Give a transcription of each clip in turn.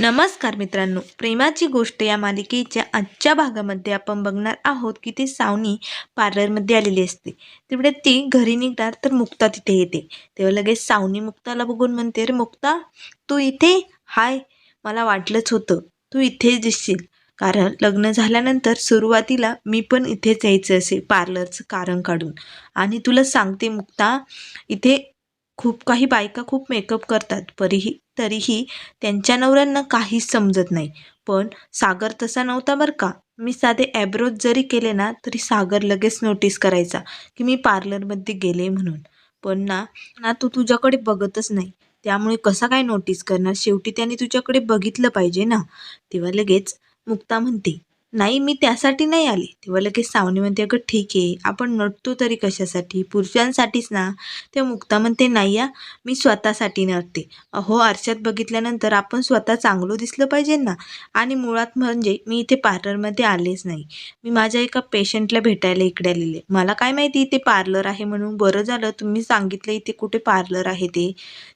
नमस्कार मित्रांनो प्रेमाची गोष्ट या मालिकेच्या आजच्या भागामध्ये आपण बघणार आहोत की ती सावनी पार्लरमध्ये आलेली असते. तिकडे ती घरी निघणार तर मुक्ता तिथे येते. तेव्हा लगेच सावनी मुक्ताला बघून म्हणते अरे मुक्ता तू इथे? हाय मला वाटलंच होतं. तू इथेच दिसशील. कारण लग्न झाल्यानंतर सुरुवातीला मी पण इथेच यायचं असे पार्लरचं कारण काढून. आणि तुला सांगते मुक्ता इथे खूप काही बायका खूप मेकअप करतात परीही तरीही त्यांच्या नवऱ्यांना काहीच समजत नाही. पण सागर तसा नव्हता बरं का. मी साधे ॲब्रोज जरी केले ना तरी सागर लगेच नोटीस करायचा की मी पार्लरमध्ये गेले म्हणून. पण ना ना तू तुझ्याकडे बघतच नाही. त्यामुळे कसा काय नोटीस करणार? शेवटी त्याने तुझ्याकडे बघितलं पाहिजे ना. तेव्हा लगेच मुक्ता म्हणते नाही मी त्यासाठी नाही आले. तेव्हा लगेच सावनी म्हणते अगं ठीक आहे आपण नटतो तरी कशासाठी? पुरुषांसाठीच ना. ते मुक्ता म्हणते नाही या मी स्वतःसाठी नटते. अहो आरशात बघितल्यानंतर आपण स्वतः चांगलं दिसलं पाहिजे ना. आणि मुळात म्हणजे मी इथे पार्लरमध्ये आलेच नाही. मी माझ्या एका पेशंटला भेटायला इकडे आलेले. मला काय माहिती इथे पार्लर आहे म्हणून बरं झालं तुम्ही सांगितलं इथे कुठे पार्लर आहे ते.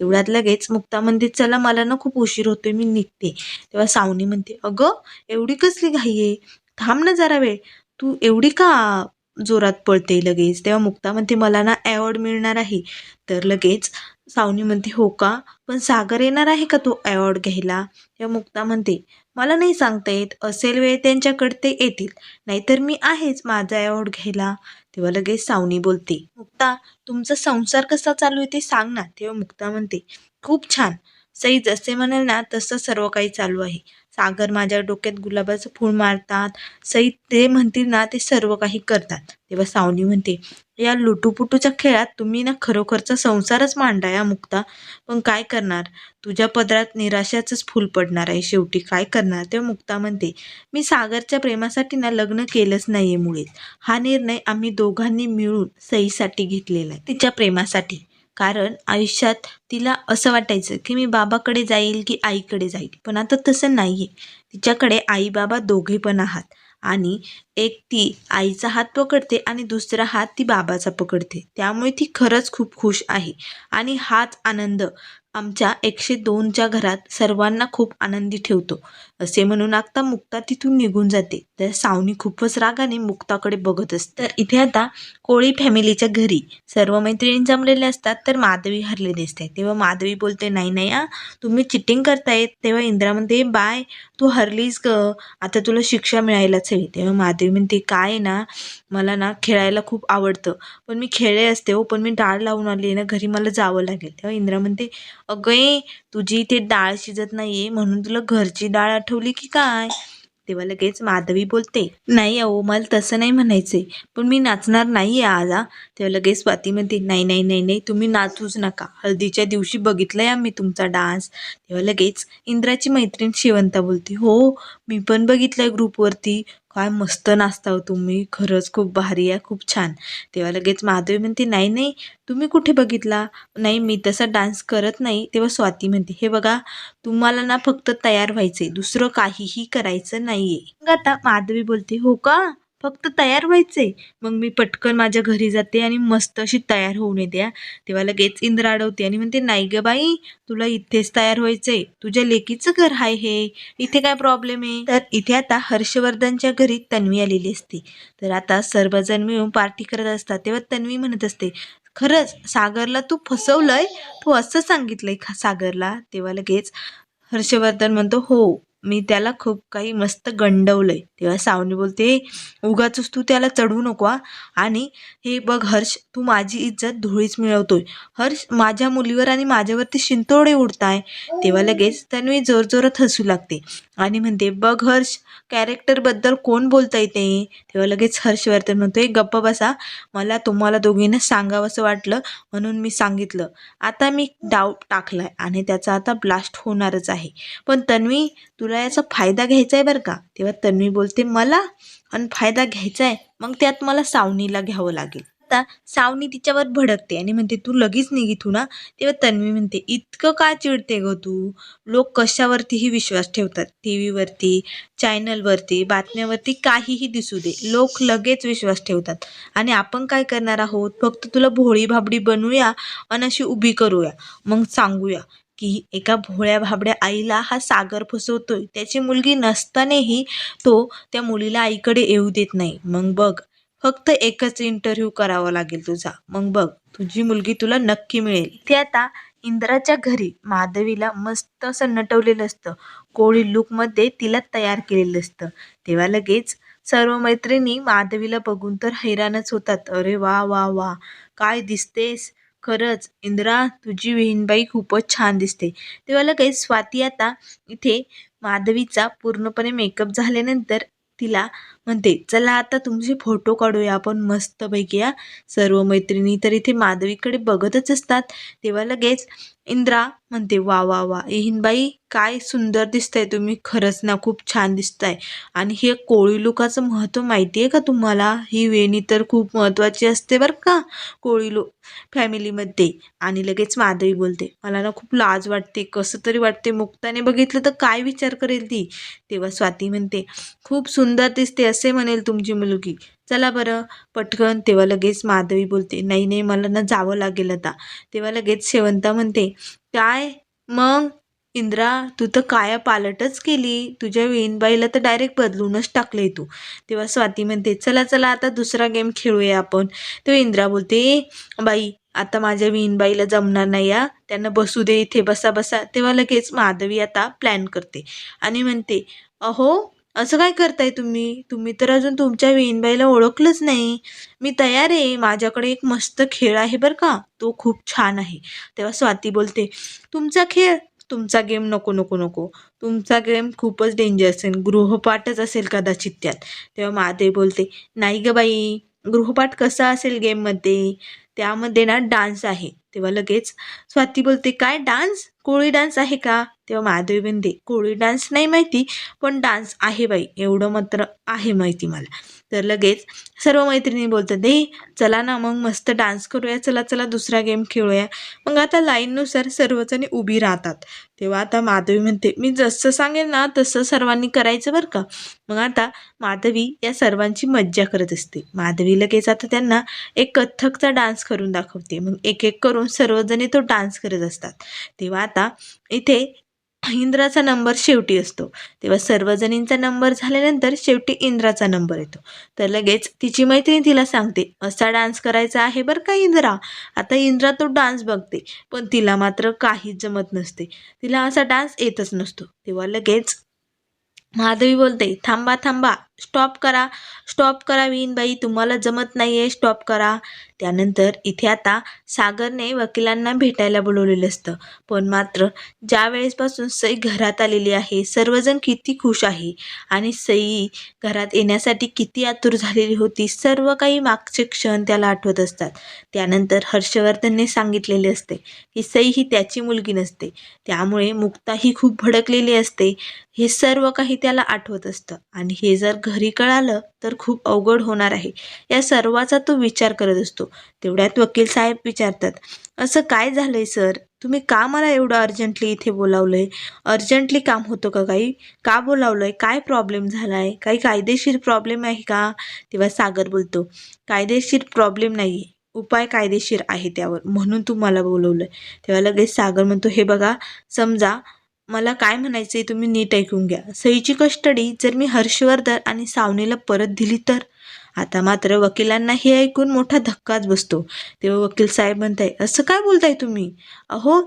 तेवढ्यात लगेच मुक्ता म्हणते चला मला ना खूप उशीर होतोय मी निघते. तेव्हा सावनी म्हणते अगं एवढी कसली घाई आहे? थांब ना जरा वेळ. तू एवढी का जोरात पळते लगेच? तेव्हा मुक्ता म्हणते मला ना ॲवॉर्ड मिळणार आहे. तर लगेच सावनी म्हणते हो का? पण सागर येणार आहे का तो ॲवॉर्ड घ्यायला? तेव्हा मुक्ता म्हणते मला नाही सांगता येत. असेल वेळ त्यांच्याकडे ते येतील. नाहीतर मी आहेच माझा ॲवॉर्ड घ्यायला. तेव्हा लगेच सावनी बोलते मुक्ता तुमचा संसार कसा चालू आहे ते सांग ना. तेव्हा मुक्ता म्हणते खूप छान. सई जसे म्हणाल ना तसं सर्व काही चालू आहे. सागर माझ्या डोक्यात गुलाबाचं फूल मारतात. सई ते म्हणतील ना ते सर्व काही करतात. तेव्हा सावनी म्हणते या लुटूपुटूच्या खेळात तुम्ही ना खरोखरचा संसारच मांडा या मुक्ता. पण काय करणार? तुझ्या पदरात निराशाचंच फूल पडणार आहे. शेवटी काय करणार? तेव्हा मुक्ता म्हणते मी सागरच्या प्रेमासाठी ना लग्न केलंच नाही आहे मुळे हा निर्णय आम्ही दोघांनी मिळून सईसाठी घेतलेला आहे. तिच्या प्रेमासाठी. कारण आयुष्यात तिला असं वाटायचं की मी बाबाकडे जाईल की आईकडे जाईल. पण आता तसं नाही आहे तिच्याकडे आई बाबा दोघे पण आहात आणि एक ती आईचा हात पकडते आणि दुसरा हात ती बाबाचा पकडते. त्यामुळे ती खरंच खूप खुश आहे आणि हाच आनंद आमच्या एकशे दोनच्या घरात सर्वांना खूप आनंदी ठेवतो. असे म्हणून आता मुक्ता तिथून निघून जाते. तर सावनी खूपच रागाने मुक्ताकडे बघत असते. तर इथे आता कोळी फॅमिलीच्या घरी सर्व मैत्रिणी जमलेले असतात तर माधवी हरले दिसते तेव्हा माधवी बोलते नाही नाही आ तुम्ही चिटिंग करतायत. तेव्हा इंद्रा म्हणते बाय तू हरलीस ग. आता तुला शिक्षा मिळायलाच हवी. तेव्हा माधवी म्हणते काय आहे ना मला ना खेळायला खूप आवडतं. पण मी खेळले असते हो पण मी डाळ लावून आली ना घरी मला जावं लागेल. तेव्हा इंद्रा म्हणते अगं तुझी इथे डाळ शिजत नाहीये म्हणून तुला घरची डाळ आठवली की काय? तेव्हा लगेच माधवी बोलते नाही अहो मला तसं नाही म्हणायचंय पण मी नाचणार नाही आहे आज तेव्हा लगेच स्वाती म्हणते नाही नाही नाही नाही तुम्ही नाचूच नका. हळदीच्या दिवशी बघितलंय आम्ही तुमचा डान्स. तेव्हा लगेच इंद्राची मैत्रीण शिवंता बोलते हो मी पण बघितलंय ग्रुपवरती काय मस्त नाचता हो तुम्ही. खरंच खूप भारी आहे खूप छान. तेव्हा लगेच माधवी म्हणते नाही नाही तुम्ही कुठे बघितला? नाही मी तसा डान्स करत नाही. तेव्हा स्वाती म्हणते हे बघा तुम्हाला ना फक्त तयार व्हायचंय दुसरं काहीही करायचं नाहीये. आता माधवी बोलते हो का? फक्त तयार व्हायचंय. मग मी पटकन माझ्या घरी जाते आणि मस्त अशी तयार होऊन येते तेव्हा लगेच इंद्र अडवते आणि म्हणते नाही ग बाई तुला इथेच तयार व्हायचंय. तुझ्या लेकीचं घर आहे हे. इथे काय प्रॉब्लेम आहे? तर इथे आता हर्षवर्धनच्या घरी तन्वी आलेली असते. तर आता सर्वजण मिळून पार्टी करत असतात. तेव्हा तन्वी म्हणत असते खरंच सागरला तू फसवलंय? तू असं सांगितलंय सागरला? तेव्हा लगेच हर्षवर्धन म्हणतो हो मी त्याला खूप काही मस्त गंडवलंय. तेव्हा सावनी बोलते उगाच तू त्याला चढवू नको आणि हे बघ हर्ष तू माझी इज्जत धुळीच मिळवतोय. हर्ष माझ्या मुलीवर आणि माझ्यावरती शिंतोडे उडताय. तेव्हा लगेच तन्वी जोरजोरात हसू लागते आणि म्हणते बघ हर्ष कॅरेक्टरबद्दल कोण बोलता येते तेव्हा लगेच हर्षवर्धन म्हणतोय गप्प बसा मला तुम्हाला दोघींना सांगावंसं वाटलं म्हणून मी सांगितलं. आता मी डाऊट टाकलाय आणि त्याचा आता ब्लास्ट होणारच आहे. पण तन्वी तुला याचा फायदा घ्यायचा आहे बरं का? तेव्हा तन्वी बोलते मला आणि फायदा घ्यायचा आहे मग त्यात मला सावनीला घ्यावं लागेल. आता सावनी तिच्यावर भडकते आणि म्हणते तू लगेच निघ इथून ना. तेव्हा तन्वी म्हणते इतकं का चिडते ग तू? लोक कशावरतीही विश्वास ठेवतात. टी व्हीवरती चॅनलवरती बातम्यावरती काहीही दिसू दे. लोक लगेच विश्वास ठेवतात. आणि आपण काय करणार आहोत? फक्त तुला भोळी भाबडी बनवूया आणि अशी उभी करूया. मग सांगूया. की एका भोळ्या भाबड्या आईला हा सागर फसवतोय. त्याची मुलगी नसतानाही तो त्या मुलीला आईकडे येऊ देत नाही. मग बघ फक्त एकच इंटरव्ह्यू करावा लागेल तुझा. मग बघ तुझी मुलगी तुला नक्की मिळेल. ते आता इंद्राच्या घरी माधवीला मस्त असं नटवलेलं असतं. कोळी लुकमध्ये तिला तयार केलेलं असतं. तेव्हा लगेच सर्व मैत्रिणी माधवीला बघून तर हैराणच होतात. अरे वा वा वा. काय दिसतेस? खरंच इंद्रा तुझी विहीनबाई खूपच छान दिसते. तेव्हा लगेच स्वाती आता इथे माधवीचा पूर्णपणे मेकअप झाल्यानंतर तिला म्हणते चला आता तुमचे फोटो काढूया आपण मस्तपैकी या सर्व मैत्रिणी. तर इथे माधवीकडे बघतच असतात. तेव्हा लगेच इंद्रा म्हणते वा वा वा बाई काय सुंदर दिसतंय तुम्ही. खरंच ना खूप छान दिसताय. आणि हे कोळी लोकाचं महत्त्व माहिती आहे का तुम्हाला? ही वेणी तर खूप महत्त्वाची असते बरं का कोळी लो फॅमिलीमध्ये. आणि लगेच माधवी बोलते मला ना खूप लाज वाटते. कसं तरी वाटते मुक्ताने बघितलं तर काय विचार करेल ती? तेव्हा स्वाती म्हणते खूप सुंदर दिसते असे म्हणेल तुमची मुलगी. चला बरं. पटकन. तेव्हा लगेच माधवी बोलते नाही नाही मला ना जावं लागेल आता. तेव्हा लगेच शेवंता म्हणते काय? मग? इंद्रा तू तर काया पालटच केली. तुझ्या वेणबाईला तर डायरेक्ट बदलूनच टाकले तू. तेव्हा स्वाती म्हणते चला चला आता दुसरा गेम खेळूया आपण. तेव्हा इंद्रा बोलते बाई आता माझ्या विणबाईला जमणार नाही या त्यांना बसू दे इथे बसा बसा. तेव्हा लगेच माधवी आता प्लॅन करते आणि म्हणते अहो असं काय करताय तुम्ही? तुम्ही तर अजून तुमच्या विणबाईला ओळखलंच नाही. मी तयार आहे. माझ्याकडे एक मस्त खेळ आहे बरं का. तो खूप छान आहे. तेव्हा स्वाती बोलते तुमचा खेळ? तुमचा गेम नको नको नको. तुमचा गेम खूपच डेंजर असेल गृहपाठच असेल कदाचित त्यात. तेव्हा महादेव बोलते नाही ग बाई. गृहपाठ कसा असेल गेममध्ये? त्यामध्ये ना डान्स आहे. तेव्हा लगेच स्वाती बोलते काय डान्स? कोळी डान्स आहे का? तेव्हा माधवी म्हणते कोळी डान्स नाही माहिती पण डान्स आहे बाई एवढं मात्र आहे माहिती मला. तर लगेच सर्व मैत्रिणी बोलतात हे चला ना मग मस्त डान्स करूया चला चला दुसरा गेम खेळूया. मग आता लाईननुसार सर्वजणी उभी राहतात. तेव्हा आता माधवी म्हणते मी जसं सांगेन ना तसं सर्वांनी करायचं बरं का? मग आता माधवी या सर्वांची मज्जा करत असते. माधवी लगेच आता त्यांना एक कथ्थकचा डान्स करून दाखवते. मग एक एक करून सर्वजणी तो डान्स करत असतात. तेव्हा आता इथे इंद्राचा नंबर शेवटी असतो. तेव्हा सर्वजणींचा नंबर झाल्यानंतर शेवटी इंद्राचा नंबर येतो. तर लगेच तिची मैत्रीण तिला सांगते असा डान्स करायचा आहे बरं का इंद्रा? आता इंद्रा तो डान्स बघते पण तिला मात्र काहीच जमत नसते. तिला असा डान्स येतच नसतो. तेव्हा लगेच माधवी बोलते थांबा थांबा स्टॉप करा. स्टॉप करा बाई. तुम्हाला जमत नाही आहे स्टॉप करा. त्यानंतर इथे आता सागरने वकिलांना भेटायला बोलवलेलं असतं. पण मात्र ज्या वेळेसपासून सई घरात आलेली आहे सर्वजण किती खुश आहे. आणि सई घरात येण्यासाठी किती आतुर झालेली होती सर्व काही मागचे क्षण त्याला आठवत असतात. त्यानंतर हर्षवर्धनने सांगितलेले असते की सई ही त्याची मुलगी नसते. त्यामुळे मुक्ता ही खूप भडकलेली असते. हे सर्व काही त्याला आठवत असतं. आणि हे जर घरी कळालं तर खूप अवघड होणार आहे. या सर्वाचा तो विचार करत असतो. तेवढ्यात वकील साहेब विचारतात असं काय झालंय सर? तुम्ही का मला एवढं अर्जंटली इथे बोलावलं आहे अर्जंटली काम होतं का काही? का बोलावलं आहे काय प्रॉब्लेम झाला आहे काही कायदेशीर प्रॉब्लेम आहे का? तेव्हा सागर बोलतो कायदेशीर प्रॉब्लेम नाही आहे उपाय कायदेशीर आहे त्यावर. म्हणून तुम्हाला बोलवलं आहे तेव्हा लगेच सागर म्हणतो हे बघा समजा मला काय म्हणायचं आहे तुम्ही नीट ऐकून घ्या. सईची कस्टडी जर मी हर्षवर्धन आणि सावनीला परत दिली तर? आता मात्र वकिलांना हे ऐकून मोठा धक्काच बसतो. तेव्हा वकील साहेब म्हणताय असं काय बोलताय तुम्ही? अहो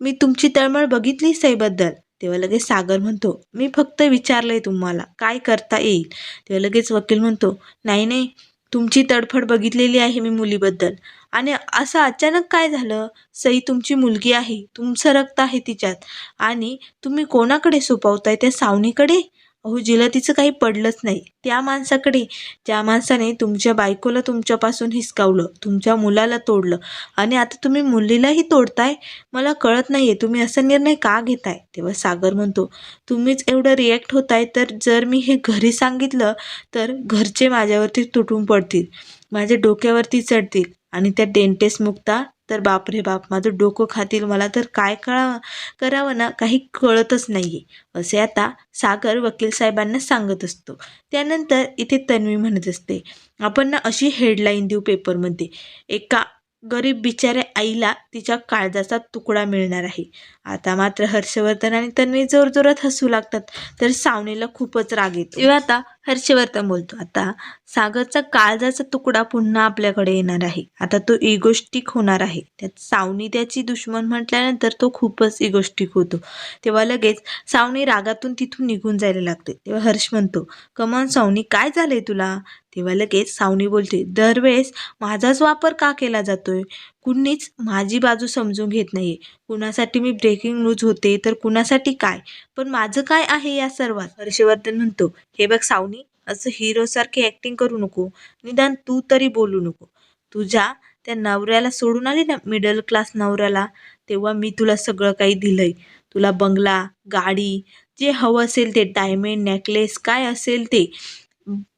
मी तुमची तळमळ बघितली सईबद्दल. तेव्हा लगेच सागर म्हणतो मी फक्त विचारलंय तुम्हाला काय करता येईल? तेव्हा लगेच वकील म्हणतो नाही नाही तुमची तडफड बघितलेली आहे मी मुलीबद्दल. आणि असं अचानक काय झालं? सई तुमची मुलगी आहे. तुमचं रक्त आहे तिच्यात. आणि तुम्ही कोणाकडे सोपवताय? त्या सावनीकडे? अहो जिला तिचं काही पडलंच नाही. त्या माणसाकडे. ज्या माणसाने तुमच्या बायकोला तुमच्यापासून हिसकावलं तुमच्या मुलाला तोडलं आणि आता तुम्ही मुलीलाही तोडताय? मला कळत नाही आहे तुम्ही असा निर्णय का घेताय? तेव्हा सागर म्हणतो तुम्हीच एवढं रिॲक्ट होताय तर जर मी हे घरी सांगितलं तर घरचे माझ्यावरती तुटून पडतील. माझ्या डोक्यावरती चढतील. आणि त्या डेंटेस्ट मुक्ता तर बाप रे बाप माझं डोकं खातील मला तर काय कळा करावं ना? काही कळतच नाही आहे असे आता सागर वकील साहेबांना सांगत असतो. त्यानंतर इथे तन्वी म्हणत असते आपण ना अशी हेडलाईन देऊ पेपरमध्ये एका गरीब बिचाऱ्या आईला तिच्या काळजाचा तुकडा मिळणार आहे. आता मात्र हर्षवर्धन आणि तन्वी जोरजोरात हसू लागतात तर सावनीला खूपच राग येतो. तेव्हा आता हर्षवर्धन बोलतो आता सागरचा काळजाचा तुकडा पुन्हा आपल्याकडे येणार आहे. आता तो इगोष्टिक होणार आहे. त्यात सावनी त्याची दुश्मन म्हटल्यानंतर तो खूपच इगोष्टिक होतो. तेव्हा लगेच सावनी रागातून तिथून निघून जायला लागते. तेव्हा हर्ष म्हणतो कमान सावनी काय झालंय तुला? तेव्हा लगेच सावनी बोलते दरवेळेस माझाच वापर का केला जातोय? कुणीच माझी बाजू समजून घेत नाही कुणासाठी मी ब्रेकिंग न्यूज होते तर कुणासाठी काय? पण माझं काय आहे या सर्वात? हर्षवर्धन म्हणतो हे बघ सावनी असं हिरोसारखी ॲक्टिंग करू नको. निदान तू तरी बोलू नको. तुझ्या त्या नवऱ्याला सोडून आली ना मिडल क्लास नवऱ्याला तेव्हा मी तुला सगळं काही दिलंय. तुला बंगला गाडी जे हवं असेल ते डायमंड नेकलेस काय असेल ते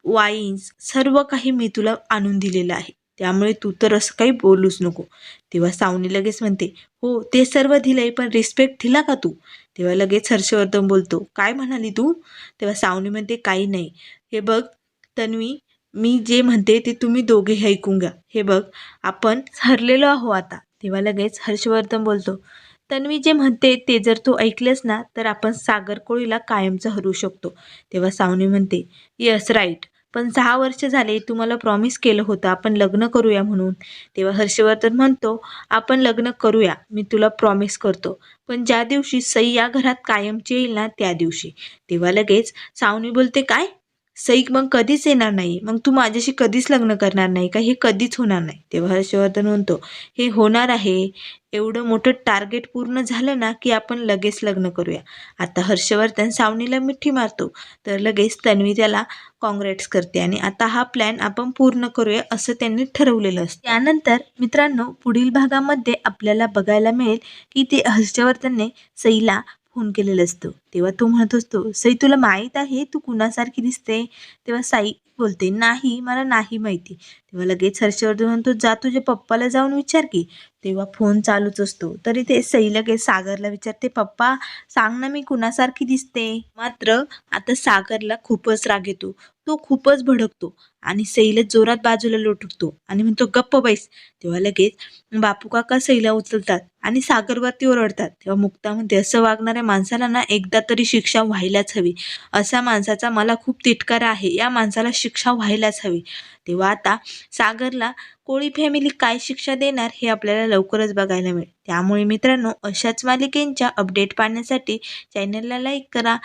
वाईन्स सर्व काही मी तुला आणून दिलेलं आहे. त्यामुळे तू तर असं काही बोलूच नको. तेव्हा सावनी लगेच म्हणते हो ते सर्व दिलंय पण रिस्पेक्ट दिला का तू? तेव्हा लगेच हर्षवर्धन बोलतो काय म्हणाली तू? तेव्हा सावनी म्हणते काही नाही. हे बघ तन्वी मी जे म्हणते ते तुम्ही दोघे ऐकून घ्या. हे बघ आपण हरलेलो आहो आता. तेव्हा लगेच हर्षवर्धन बोलतो तन्वी जे म्हणते ते जर तू ऐकलंस ना तर आपण सागरकोळीला कायमचं हरू शकतो. तेव्हा सावनी म्हणते यस राईट. पण सहा वर्ष झाले तुम्हाला प्रॉमिस केलं होतं आपण लग्न करूया म्हणून. तेव्हा हर्षवर्धन म्हणतो आपण लग्न करूया मी तुला प्रॉमिस करतो. पण ज्या दिवशी सई या घरात कायमची येईल ना त्या दिवशी. तेव्हा लगेच सावनी बोलते काय? सईक मग कधीच येणार नाही. मग तू माझ्याशी कधीच लग्न करणार नाही का? हे कधीच होणार नाही. तेव्हा हर्षवर्धन म्हणतो हे होणार आहे. एवढं मोठं टार्गेट पूर्ण झालं ना की आपण लगेच लग्न करूया. आता हर्षवर्धन सावनीला मिठी मारतो. तर लगेच तन्वी त्याला काँग्रेट्स करते आणि आता हा प्लॅन आपण पूर्ण करूया असं त्यांनी ठरवलेलं असतं. त्यानंतर मित्रांनो पुढील भागामध्ये आपल्याला बघायला मिळेल की ते हर्षवर्धनने सईला फोन केलेला असतो. तेव्हा तो म्हणत असतो सई तुला माहीत आहे तू कुणासारखी दिसते? तेव्हा साई बोलते नाही मला नाही माहिती. तेव्हा लगेच हर्षवर्धन म्हणतो जा तुझ्या पप्पाला जाऊन विचार की. तेव्हा फोन चालूच असतो. तरी ते सई लगेच सागरला विचारते पप्पा सांग ना मी कुणासारखी दिसते. मात्र आता सागरला खूपच राग येतो. तो खूपच भडकतो आणि सईला जोरात बाजूला लोटतो आणि म्हणतो गप्प बैस. तेव्हा लगेच बापू काका सईला उचलतात आणि सागरवरती ओरडतात. तेव्हा मुक्ता म्हणते असं वागणाऱ्या माणसाला ना एकदा तरी शिक्षा व्हायलाच हवी. असा माणसाचा मला खूप तिटकारा आहे. या माणसाला शिक्षा व्हायलाच हवी. तेव्हा आता सागरला कोळी फॅमिली काय शिक्षा देणार हे आपल्याला लवकरच बघायला मिळेल. त्यामुळे मित्रांनो अशाच मालिकेंच्या अपडेट पाहण्यासाठी चॅनलला लाईक करा.